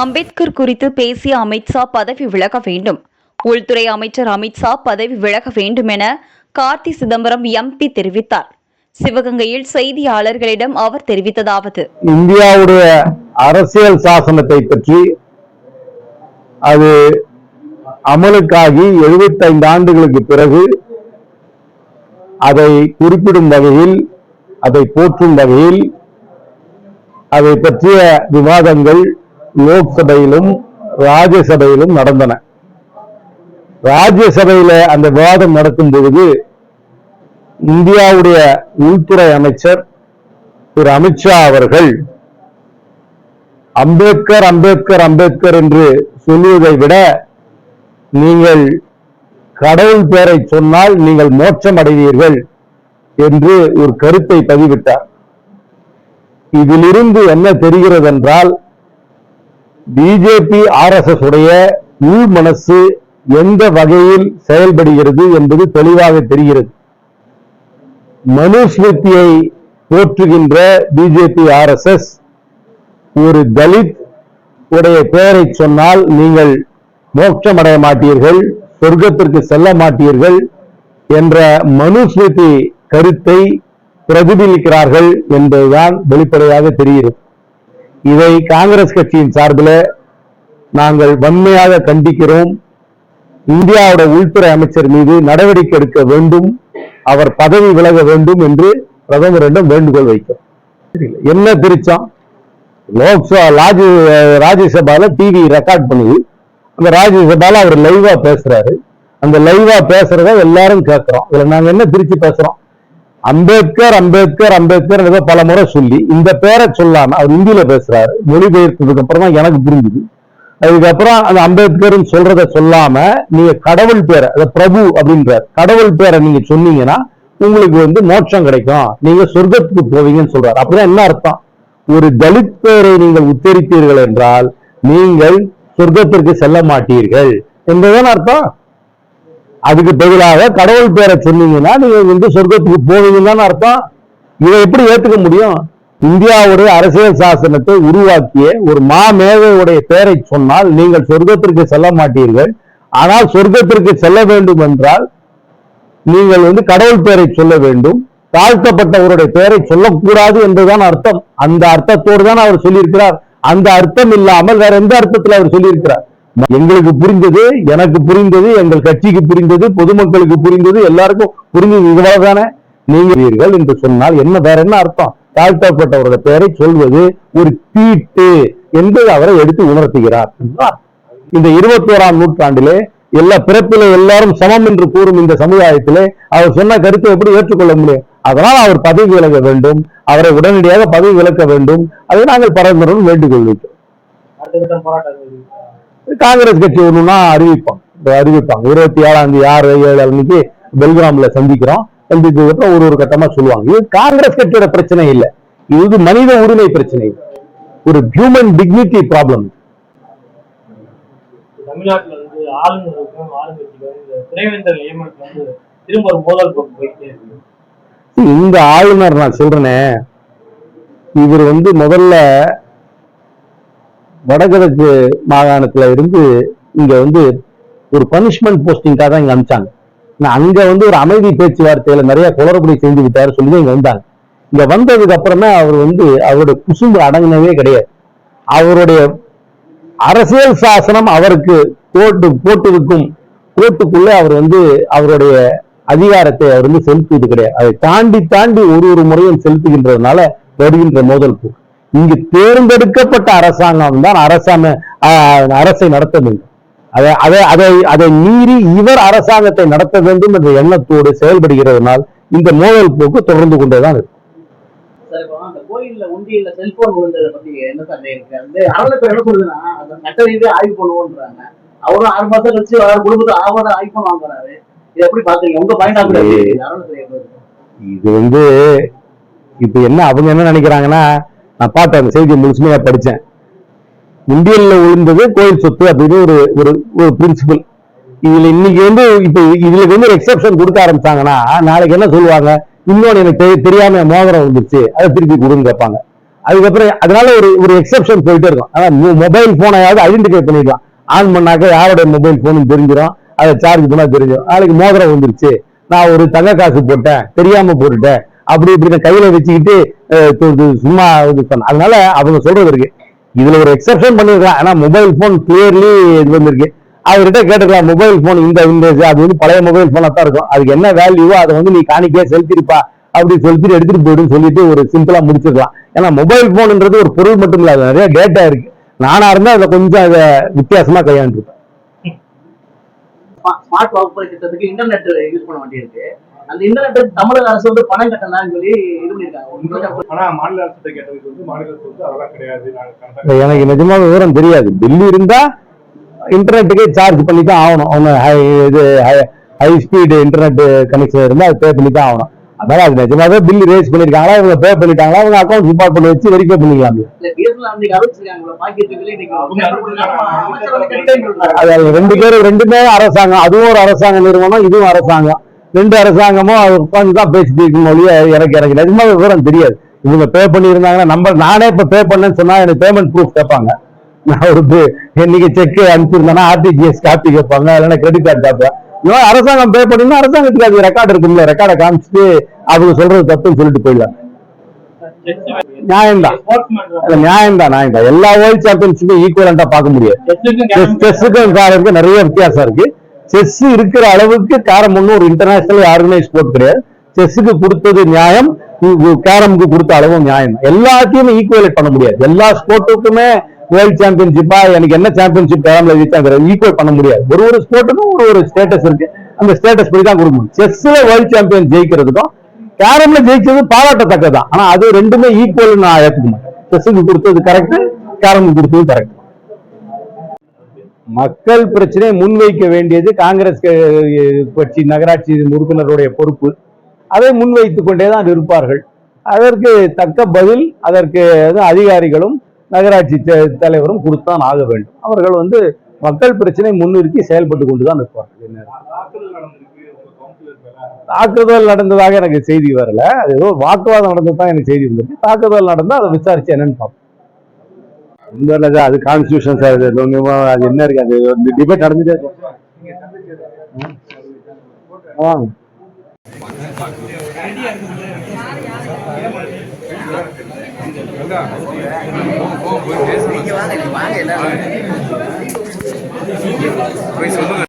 அம்பேத்கர் குறித்து பேசிய அமித்ஷா பதவி விலக வேண்டும். உள்துறை அமைச்சர் அமித்ஷா பதவி விலக வேண்டும் என கார்த்தி சிதம்பரம் எம்பி தெரிவித்தார். சிவகங்கையில் செய்தியாளர்களிடம் அவர் தெரிவித்ததாவது. இந்தியாவுடைய அரசியல் சாசனத்தை பற்றி அது அமலுக்காகி 75 ஆண்டுகளுக்கு பிறகு அதை குறிப்பிடும் வகையில் அதை போற்றும் வகையில் அதை பற்றிய விவாதங்கள் லோக்சபையிலும் ராஜ்யசபையிலும் நடந்தன. ராஜ்யசபையில அந்த விவாதம் நடக்கும் பொழுது இந்தியாவுடைய உள்துறை அமைச்சர் திரு அமித்ஷா அவர்கள் அம்பேத்கர் அம்பேத்கர் அம்பேத்கர் என்று சொல்லுவதை விட நீங்கள் கடவுள் பெயரை சொன்னால் நீங்கள் மோட்சம் அடைவீர்கள் என்று ஒரு கருத்தை பதிவிட்டார். இதிலிருந்து என்ன தெரிகிறது என்றால் பிஜேபி ஆர்எஸ்எஸ் உடைய உள் மனசு எந்த வகையில் செயல்படுகிறது என்பது தெளிவாக தெரிகிறது. மனுஸ்மிருதியை போற்றுகின்ற பிஜேபி ஆர்எஸ்எஸ் ஒரு தலித் உடைய பெயரை சொன்னால் நீங்கள் மோட்சமடைய மாட்டீர்கள் சொர்க்கத்திற்கு செல்ல மாட்டீர்கள் என்ற மனுஸ்மிருதி கருத்தை பிரதிபலிக்கிறார்கள் என்பதுதான் வெளிப்படையாக தெரிகிறது. இதை காங்கிரஸ் கட்சியின் சார்பில் நாங்கள் வன்மையாக கண்டிக்கிறோம். இந்தியாவோட உள்துறை அமைச்சர் மீது நடவடிக்கை எடுக்க வேண்டும். அவர் பதவி விலக வேண்டும் என்று பிரதமரிடம் வேண்டுகோள் வைக்கிறோம். என்ன திருச்சம்? லோக்சபா ராஜ்ய ராஜ்யசபால டிவி ரெக்கார்ட் பண்ணுது அந்த ராஜ்யசபால அவர் லைவா பேசுறாரு. அந்த லைவா பேசுறத எல்லாரும் கேட்கிறோம் இதுல நாங்க என்ன திருச்சி பேசுறோம்? அம்பேத்கர் அம்பேத்கர் அம்பேத்கர் ஏதோ பல முறை சொல்லி இந்த பேரை சொல்லாம அவர் இந்தியில பேசுறாரு மொழிபெயர்த்ததுக்கு அப்புறம் தான் எனக்கு புரிஞ்சுது. அதுக்கப்புறம் அந்த அம்பேத்கர் சொல்றத சொல்லாம நீங்க கடவுள் பேரை அத பிரபு அப்படின்றார் கடவுள் பேரை நீங்க சொன்னீங்கன்னா உங்களுக்கு வந்து மோட்சம் கிடைக்கும். நீங்க சொர்க்கத்துக்கு போவீங்கன்னு சொல்றாரு. அப்படின்னா என்ன அர்த்தம்? ஒரு தலித் பேரை நீங்கள் உச்சரித்தீர்கள் என்றால் நீங்கள் சொர்க்கத்திற்கு செல்ல மாட்டீர்கள். என்பதுதான் அர்த்தம்? அதுக்கு பதிலாக கடவுள் பேரை சொன்னீங்கன்னா நீங்க வந்து சொர்க்கத்துக்கு போவீங்கன்னு அர்த்தம். இதை எப்படி ஏத்துக்க முடியும்? இந்தியாவுடைய அரசியல் சாசனத்தை உருவாக்கிய ஒரு மாமேதையுடைய பெயரை சொன்னால் நீங்கள் சொர்க்கத்திற்கு செல்ல மாட்டீர்கள். ஆனால் சொர்க்கத்திற்கு செல்ல வேண்டும் என்றால் நீங்கள் வந்து கடவுள் பெயரை சொல்ல வேண்டும். தாழ்த்தப்பட்டவருடைய பெயரை சொல்லக்கூடாது என்றுதான் அர்த்தம். அந்த அர்த்தத்தோடு தான் அவர் சொல்லியிருக்கிறார். அந்த அர்த்தம் இல்லாமல் வேற எந்த அர்த்தத்தில் அவர் சொல்லியிருக்கிறார்? எங்களுக்கு புரிந்தது எனக்கு புரிந்தது எங்கள் கட்சிக்கு புரிந்தது பொதுமக்களுக்கு புரிந்தது எல்லாருக்கும் புரிந்தது தானே? நீங்கள் என்று சொன்னால் என்ன வேற என்ன அர்த்தம்? தாழ்த்தப்பட்டவரோட பெயரை சொல்வது ஒரு தீட்டு என்பது அவரை எடுத்து உணர்த்துகிறார் இந்த இருபத்தோராம் நூற்றாண்டிலே எல்லா பிறப்பில எல்லாரும் சமம் என்று கூறும் இந்த சமுதாயத்திலே அவர் சொன்ன கருத்தை எப்படி ஏற்றுக்கொள்ள முடியும்? அதனால் அவர் பதவி விலக வேண்டும் அவரை உடனடியாக பதவி விலக்க வேண்டும். அதை நாங்கள் பரந்தரும் வேண்டுகோள் வைக்கிறோம். காங்கிரஸ் கட்சி ஒண்ணுன்னா அறிவிப்போம் இந்த அறிவிப்பாங்க. இருபத்தி ஏழாம் ஆறு ஏழு அன்னைக்கு பெல்கிராம்ல சந்திக்கிறோம். சந்திச்சதுக்கு அப்புறம் ஒரு ஒரு கட்டமா சொல்லுவாங்க. இது காங்கிரஸ் கட்சியோட பிரச்சனை இல்லை. இது மனித உரிமை பிரச்சனை ஒரு ஹியூமன் டிக்னிட்டி ப்ராப்ளம் தமிழ்நாட்டுல வந்து ஆளுநருக்கும் ஆளுங்கட்சிக்கும் இந்த துணைவேந்தர் நியமனத்துல வந்து திரும்ப ஒரு மோதல் போக்கு போயிட்டே இருக்கு. இந்த ஆளுநர் நான் சொல்றேனே இவர் வந்து முதல்ல வடகிழக்கு மாகாணத்துல இருந்து இங்க வந்து ஒரு பனிஷ்மெண்ட் போஸ்டிங்காக தான் இங்க அனுப்பிச்சாங்க. நான் அங்க வந்து ஒரு அமைதி பேச்சுவார்த்தையில நிறைய குளறுபடி செஞ்சு விட்டாரு சொல்லி இங்க வந்தாங்க. இங்க வந்ததுக்கு அப்புறமே அவர் வந்து அவருடைய குசும்பு அடங்கினவே கிடையாது. அவருடைய அரசியல் சாசனம் அவருக்கு கோட்டு போட்டிருக்கும் கோட்டுக்குள்ளே அவர் வந்து அவருடைய அதிகாரத்தை அவர் வந்து செலுத்துவது கிடையாது. அதை தாண்டி தாண்டி ஒரு ஒரு முறையும் செலுத்துகின்றதுனால வருகின்ற மோதல் போக்கு. இங்கு தேர்ந்தெடுக்கப்பட்ட அரசாங்கம் தான் அரசாங்க அரசை நடத்த வேண்டும். அதை அதை அதை அதை மீறி இவர் அரசாங்கத்தை நடத்த வேண்டும் என்ற எண்ணத்தோடு செயல்படுகிறதுனால் இந்த மோதல் போக்கு தொடர்ந்து கொண்டேதான் இருக்கும். அவரும் ஆறு மாசம் கழிச்சு குடும்பத்தை ஆவோட ஐபோன் வாங்குறாரு இது எப்படி பாக்குறீங்க உங்க பாயிண்ட்? இது வந்து இப்ப என்ன அவங்க என்ன நினைக்கிறாங்கன்னா நான் பார்த்தேன் அந்த செய்தியை முழுசுமையா படித்தேன். இந்தியன்ல விழுந்தது கோயில் சொத்து அப்படின்னு ஒரு ஒரு ஒரு பிரின்சிபல் இதுல இன்னைக்கு வந்து இப்ப இதுல வந்து ஒரு எக்ஸெப்ஷன் கொடுக்க ஆரம்பிச்சாங்கன்னா நாளைக்கு என்ன சொல்லுவாங்க? இன்னொன்று எனக்கு தெரியாம மோதிரம் வந்துருச்சு அதை திருப்பி கொடுன்னு கேட்பாங்க. அதுக்கப்புறம் அதனால ஒரு ஒரு எக்ஸப்ஷன் போயிட்டே இருக்கும். ஆனா மொபைல் போனையாவது ஐடென்டிஃபை பண்ணிடலாம். ஆன் பண்ணாக்க யாருடைய மொபைல் போன் தெரிஞ்சிடும் அதை சார்ஜ் பண்ணா தெரிஞ்சிடும் நாளைக்கு மோதிரம் வந்துருச்சு. நான் ஒரு தங்க காசு போட்டேன் தெரியாம போட்டுட்டேன். அப்படி இப்படி கையில வச்சுக்கிட்டு சும்மா இது பண்ண அதனால அவங்க சொல்றது இருக்கு. இதுல ஒரு எக்ஸப்ஷன் பண்ணிருக்கலாம். ஆனா மொபைல் போன் கிளியர்லி இது வந்திருக்கு. அவர்கிட்ட கேட்டுக்கலாம் மொபைல் போன் இந்த இந்த அது வந்து பழைய மொபைல் போனா தான் இருக்கும். அதுக்கு என்ன வேல்யூவோ அதை வந்து நீ காணிக்கையா செலுத்திருப்பா அப்படி செலுத்திட்டு எடுத்துட்டு போயிடுன்னு சொல்லிட்டு ஒரு சிம்பிளா முடிச்சிருக்கலாம் ஏன்னா மொபைல் போன்ன்றது ஒரு பொருள் மட்டும் இல்ல நிறைய டேட்டா இருக்கு. நானா இருந்தா அதை கொஞ்சம் அதை வித்தியாசமா கையாண்டுருப்பேன். ஸ்மார்ட் வகுப்பறை திட்டத்துக்கு இன்டர்நெட் யூஸ் பண்ண வேண்டியிருக்கு. அந்த இன்டர்நெட் தமிழக அரசு வந்து பணம் கட்டலாம்னு சொல்லி இது பண்ணிருக்காங்க ஆனா மாநில அரசு கேட்டதுக்கு வந்து மாநில அரசு வந்து அதெல்லாம் கிடையாது. எனக்கு நிஜமா விவரம் தெரியாது. பில் இருந்தா இன்டர்நெட்டுக்கே சார்ஜ் பண்ணி தான் ஆகணும். அவங்க high- இது ஹை ஸ்பீடு இன்டர்நெட் கனெக்ஷன் இருந்தா அது பே பண்ணி தான் ஆகணும். அதனால அது நிஜமாவே பில் ரேஸ் பண்ணிருக்காங்களா இவங்க பே பண்ணிட்டாங்களா? அவங்க அக்கௌண்ட் டிபார்ட்மெண்ட் வச்சு வெரிஃபை பண்ணிக்கலாம். அது ரெண்டு பேரும் ரெண்டுமே அரசாங்கம். அதுவும் ஒரு அரசாங்க நிறுவனம் இதுவும் அரசாங்கம். ரெண்டு அரசாங்கமும் அது உட்காந்து தான் பேசிட்டு இருக்கும் மொழியை இறக்கி எனக்கு நிஜமா விவரம் தெரியாது. இவங்க பே பண்ணியிருந்தாங்கன்னா நம்ம நானே இப்ப பே பண்ணேன்னு சொன்னால் எனக்கு பேமெண்ட் ப்ரூஃப் கேட்பாங்க. நான் ஒரு இன்னைக்கு செக் அனுப்பிச்சிருந்தேன்னா ஆர்டிஜிஎஸ் காப்பி கேட்பாங்க இல்லைன்னா கிரெடிட் கார்டு கேட்பேன் இவன் அரசாங்கம் பே பண்ணினா அரசாங்கத்துக்கு அது ரெக்கார்டு இருக்கும்ல ரெக்கார்டை காமிச்சிட்டு அவங்க சொல்றது தப்புன்னு சொல்லிட்டு போயிடலாம். நியாயம்தான். நியாயம்தான் நியாயம்தான். எல்லா வேர்ல்ட் சாம்பியன்ஷிப்பும் ஈக்குவலண்டா பார்க்க முடியாது. செஸ்ஸுக்கும் காரருக்கும் நிறைய வித்தியாசம் இருக்கு. செஸ் இருக்கிற அளவுக்கு கேரம் ஒன்றும் ஒரு இன்டர்நேஷனல் ஆர்கனைஸ் ஸ்போர்ட் கிடையாது. செஸ்ஸுக்கு கொடுத்தது நியாயம் கேரமுக்கு கொடுத்த அளவும் நியாயம். எல்லாத்தையுமே ஈக்குவலேட் பண்ண முடியாது. எல்லா ஸ்போர்ட்டுக்குமே வேர்ல்ட் சாம்பியன்ஷிப்பா எனக்கு என்ன சாம்பியன்ஷிப் கேரம்ல ஜெயிச்சாங்கிற ஈக்குவல் பண்ண முடியாது. ஒரு ஒரு ஸ்போர்ட்டுக்கும் ஒரு ஒரு ஸ்டேட்டஸ் இருக்கு. அந்த ஸ்டேட்டஸ் படி தான் கொடுக்கணும். செஸ்ல வேர்ல்ட் சாம்பியன் ஜெயிக்கிறதுக்கும் கேரம்ல ஜெயிச்சது பாராட்டத்தக்கதான் ஆனா அது ரெண்டுமே ஈக்குவல் நான் ஏத்துக்க மாட்டேன். செஸ்ஸுக்கு கொடுத்தது கரெக்ட் கேரமுக்கு கொடுத்தது கரெக்ட் மக்கள் பிரச்சனையை முன்வைக்க வேண்டியது காங்கிரஸ் கட்சி நகராட்சி உறுப்பினருடைய பொறுப்பு. அதை முன்வைத்துக் கொண்டே தான் இருப்பார்கள். அதற்கு தக்க பதில் அதற்கு அதிகாரிகளும் நகராட்சி த- தலைவரும் கொடுத்தான் ஆக வேண்டும். அவர்கள் வந்து மக்கள் பிரச்சனை முன்னிறுத்தி செயல்பட்டு கொண்டுதான் இருப்பார்கள். தாக்குதல் நடந்ததாக எனக்கு செய்தி வரல. அது ஏதோ ஒரு வாக்குவாதம் நடந்தது தான் எனக்கு செய்தி வந்திருக்கு. தாக்குதல் நடந்தால் அதை விசாரிச்சு என்னன்னு பார்ப்போம். இந்த இல்ல, அது கான்ஸ்டியூஷன் சார் அது அது என்ன இருக்கு அது டிபேட் நடந்துட்டே இருக்கும் ஆ. போய் சொல்லுங்க.